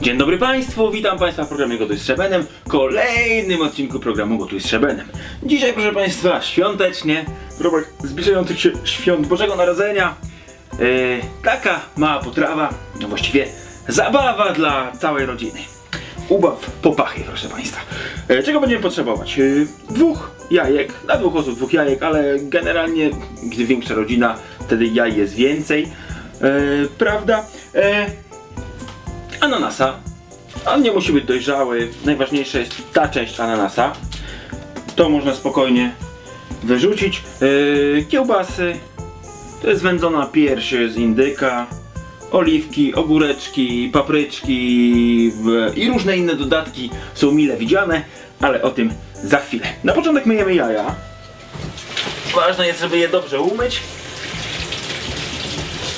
Dzień dobry Państwu, witam Państwa w programie Gotuj z Szabenem, kolejnym odcinku programu Gotuj z Szabenem. Dzisiaj, proszę Państwa, świątecznie, w ramach zbliżających się świąt Bożego Narodzenia, e, taka mała potrawa, no właściwie zabawa dla całej rodziny. Ubaw po pachy, proszę Państwa. E, czego będziemy potrzebować? E, dwóch jajek, dla dwóch osób dwóch jajek, ale generalnie, gdy większa rodzina, wtedy jaj jest więcej, e, prawda? E, ananasa. On nie musi być dojrzały. Najważniejsza jest ta część ananasa. To można spokojnie wyrzucić. Yy, kiełbasy. To jest wędzona pierś z indyka. Oliwki, ogóreczki, papryczki w- i różne inne dodatki są mile widziane, ale o tym za chwilę. Na początek myjemy jaja. Ważne jest, żeby je dobrze umyć,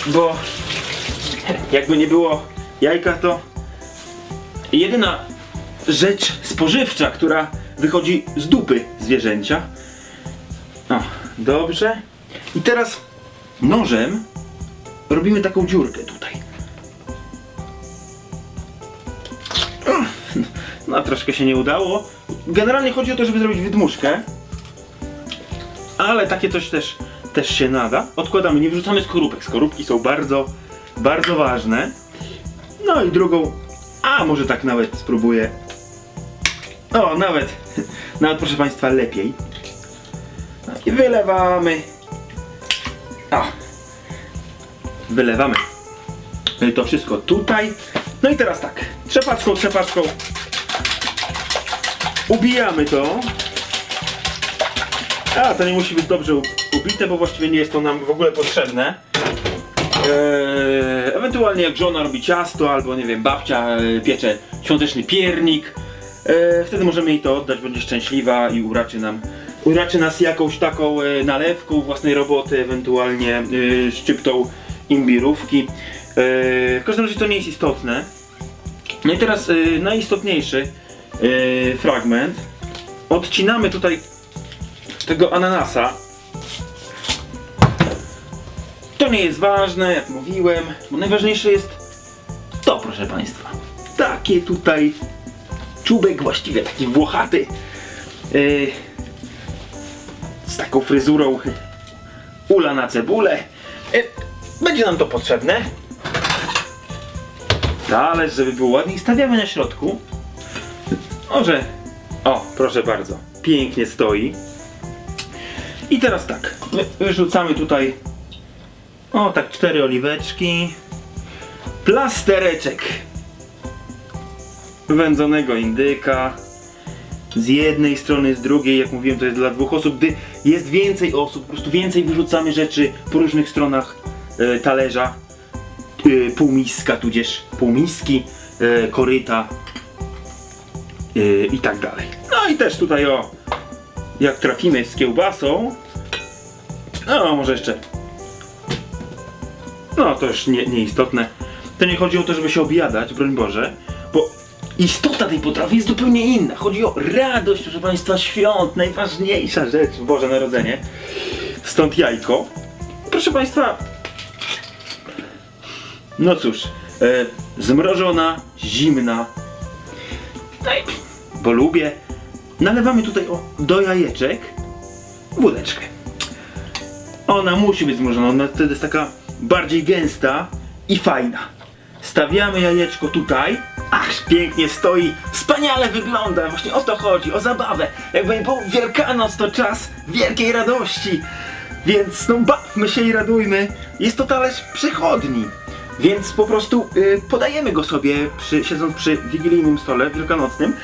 bo jakby nie było jajka, to jedyna rzecz spożywcza, która wychodzi z dupy zwierzęcia. O, dobrze. I teraz nożem robimy taką dziurkę tutaj. No, troszkę się nie udało. Generalnie chodzi o to, żeby zrobić wydmuszkę. Ale takie coś też, też się nada. Odkładamy, nie wyrzucamy skorupek. Skorupki są bardzo, bardzo ważne. No i drugą, a może tak nawet spróbuję. O, nawet, nawet proszę Państwa, lepiej. No I wylewamy. O, wylewamy to wszystko tutaj. No i teraz tak, trzepaczką, trzepaczką ubijamy to. A, to nie musi być dobrze ubite, bo właściwie nie jest to nam w ogóle potrzebne. Eee, ewentualnie jak żona robi ciasto, albo nie wiem, babcia e, piecze świąteczny piernik, e, wtedy możemy jej to oddać, będzie szczęśliwa i uraczy nam, uraczy nas jakąś taką e, nalewką własnej roboty, ewentualnie e, szczyptą imbirówki. E, w każdym razie to nie jest istotne. No i teraz e, najistotniejszy e, fragment. Odcinamy tutaj tego ananasa. To nie jest ważne, jak mówiłem, bo najważniejsze jest to, proszę Państwa. Takie tutaj czubek właściwie taki włochaty yy, z taką fryzurą ula na cebulę. Yy, będzie nam to potrzebne. Talerz, żeby było ładnie. I stawiamy na środku. Może, o, proszę bardzo, pięknie stoi. I teraz tak, wy- wyrzucamy tutaj o tak cztery oliweczki, plastereczek. Wędzonego indyka. Z jednej strony, z drugiej, jak mówiłem to jest dla dwóch osób, gdy jest więcej osób, po prostu więcej wyrzucamy rzeczy po różnych stronach e, talerza, e, półmiska, tudzież półmiski, e, koryta e, i tak dalej. No i też tutaj o, jak trafimy z kiełbasą, no może jeszcze no to już nie, nieistotne. To nie chodzi o to, żeby się objadać, broń Boże, bo istota tej potrawy jest zupełnie inna. Chodzi o radość, proszę Państwa, świąt, najważniejsza rzecz, Boże Narodzenie. Stąd jajko. Proszę Państwa, no cóż, e, zmrożona, zimna, no bo lubię. Nalewamy tutaj o, do jajeczek wódeczkę. Ona musi być zmrożona, ona wtedy jest taka bardziej gęsta i fajna. Stawiamy jajeczko tutaj. Ach, pięknie stoi, wspaniale wygląda. Właśnie o to chodzi, o zabawę. Jakby był Wielkanoc to czas wielkiej radości. Więc no bawmy się i radujmy. Jest to talerz przychodni. Więc po prostu y, podajemy go sobie, przy, siedząc przy wigilijnym stole wielkanocnym.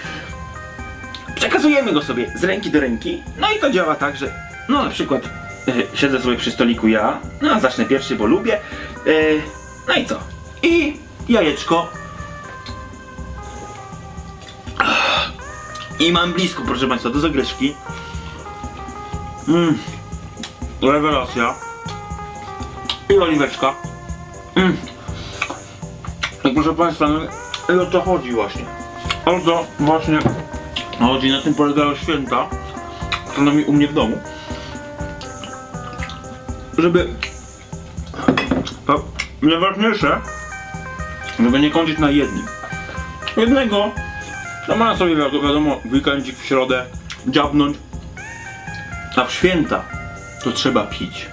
Przekazujemy go sobie z ręki do ręki. No i to działa tak, że no na przykład siedzę sobie przy stoliku ja, no a zacznę pierwszy, bo lubię. E, no i co? I jajeczko. Ach, I mam blisko, proszę Państwa, do zagryzki. Mmm. Rewelacja. I oliweczka. Mmm. Proszę Państwa, no, i o to chodzi właśnie. O to właśnie chodzi, na tym polegają święta, przynajmniej u mnie w domu. Żeby to najważniejsze, żeby nie kończyć na jednym. jednego, to można sobie wi- wiadomo weekendzik w środę dziabnąć, a w święta to trzeba pić.